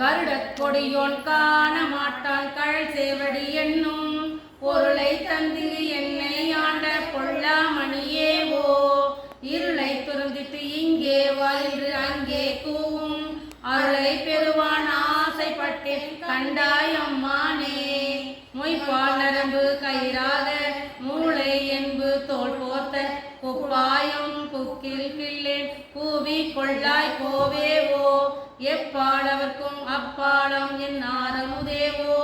கருடக் கொடியோன் காண மாட்டான் கழல் சேவடி என்னும் பொருளை தந்து என்னை ஆண்ட பொல்லாமணியே ஓ. இருளை துறந்திட்டு இங்கே வாழ்ந்து அங்கே கூவும் அருளை பெறுவான் ஆசைப்பட்டேன் கண்டாய் அம்மானே. மொய்பால் நரம்பு கயிறாக மூளை என்பு தோல் போர்த்த குப்பாயம் குக்கில் கிள்ளேன் கூவி கொள்ளாய் கோவேவோ எப்பாடவர்க்கும் அப்பாடம் என் ஆரமுதேவோ.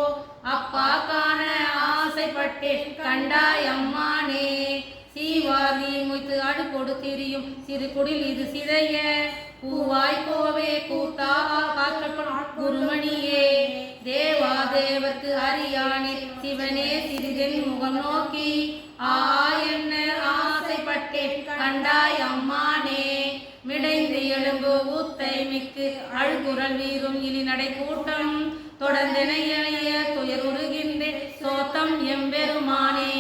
அப்பா காண ஆசைப்பட்டேன் கண்டாய் அம்மானே. சீவாதி முய்த்து அடுக்கொடு திரியும் சிறு குடில் இது சிதைய. பூவாய் கோவே கூத்தா குருமணியே தேவா தேவர்க்கு அரியானே சிவனே சிறிதென் முகம் நோக்கி. ஆ என்ன ஆசைப்பட்டேன் கண்டாய் அம்மானே. எழும்பு ஊத்தை மிக்கு அழுகுரல் வீரும் இனி நடை கூட்டம் தொடர்ந்தென இளைய துயர் உருகின்றே. சோத்தம் எம்பெருமானே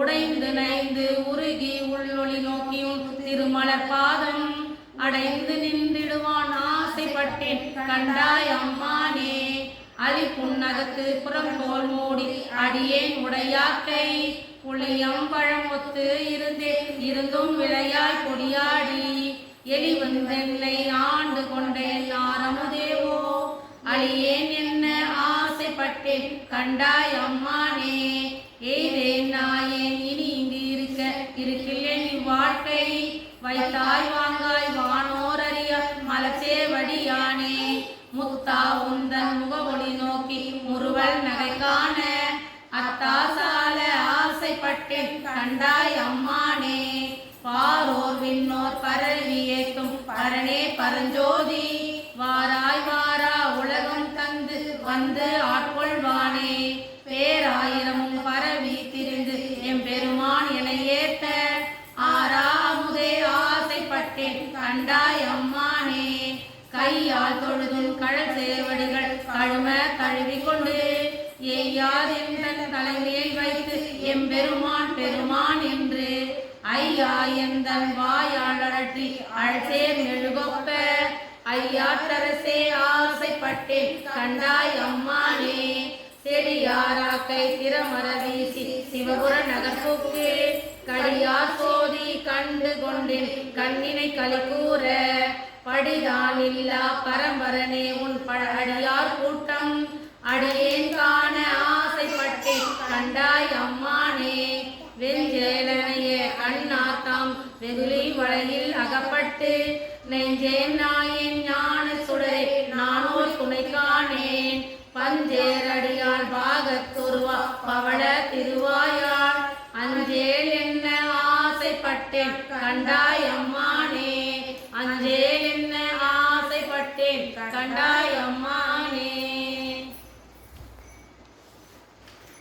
உடைந்து நைந்து உருகி உள்ளொளி நோக்கியும் திருமலர் பாதம் அடைந்து நின்றிடுவான் ஆசைப்பட்டேன். கண்டாய் அம்மானே அலி புன்னகத்து புறம் போல் மூடி அடியேன் உடையாக்கை. புளியம் பழம் ஒத்து இருந்தேன் இருந்தும் விளையாய் கொடியாடி. எலி வந்தென்னை ஆண்டு கொண்ட எல்லாரமுதேவோ அழியேன் என்ன ஆசைப்பட்டேன்? கண்டாய் அம்மானே எய்தேன் நாயேன்? இனி இங்கு இருக்க இருக்கில்லேன் இவ்வாழ்க்கை. வைத்தாய் வாங்காய் வானோர் அறிய மலச்சேவடியானே முத்தா உந்தன் முகமொழி நோக்கி முறுவல் நகை காண அத்தாசால ஆசைப்பட்டேன். கண்டாய் அம்மா கண்டாயம்மானே அம்மானே. கையால் தொழுதும் கழல் சேவடிகள் கழும கழுவி கொண்டு எய்யாதென்றன் தலைமையை வைத்து எம்பெருமான் பெருமான் என்று ஐயா எந்தன் வாயால் அழற்றி அழசே மெழுகொப்ப. ஐயாற்றரசே ஆசைப்பட்டேன் கண்டாய் அம்மானே. செடியாராக்கை திறமர வீசி சிவபுர நகர்ப்புக்கு கடியார் சோ கண்டு கொண்டேன் கண்ணினை களி கூற படிதான் இல்லா பரம்பரனே உன் பழ அடியார் கூட்டம். அடியேன் காண ஆசைப்பட்டேன் கண்டாய் அம்மானே. வெஞ்சேலனைய கண்ணாத்தாம் வெகுளி வலையில் அகப்பட்டு. நெஞ்சேன் நாயின் ஞான சுடரே நானோர் துணைக்கானே. ஆசைப்பட்டேன் கண்டாய் அம்மானே அஞ்சேல் என்ன ஆசைப்பட்டேன். கண்டாய் அம்மா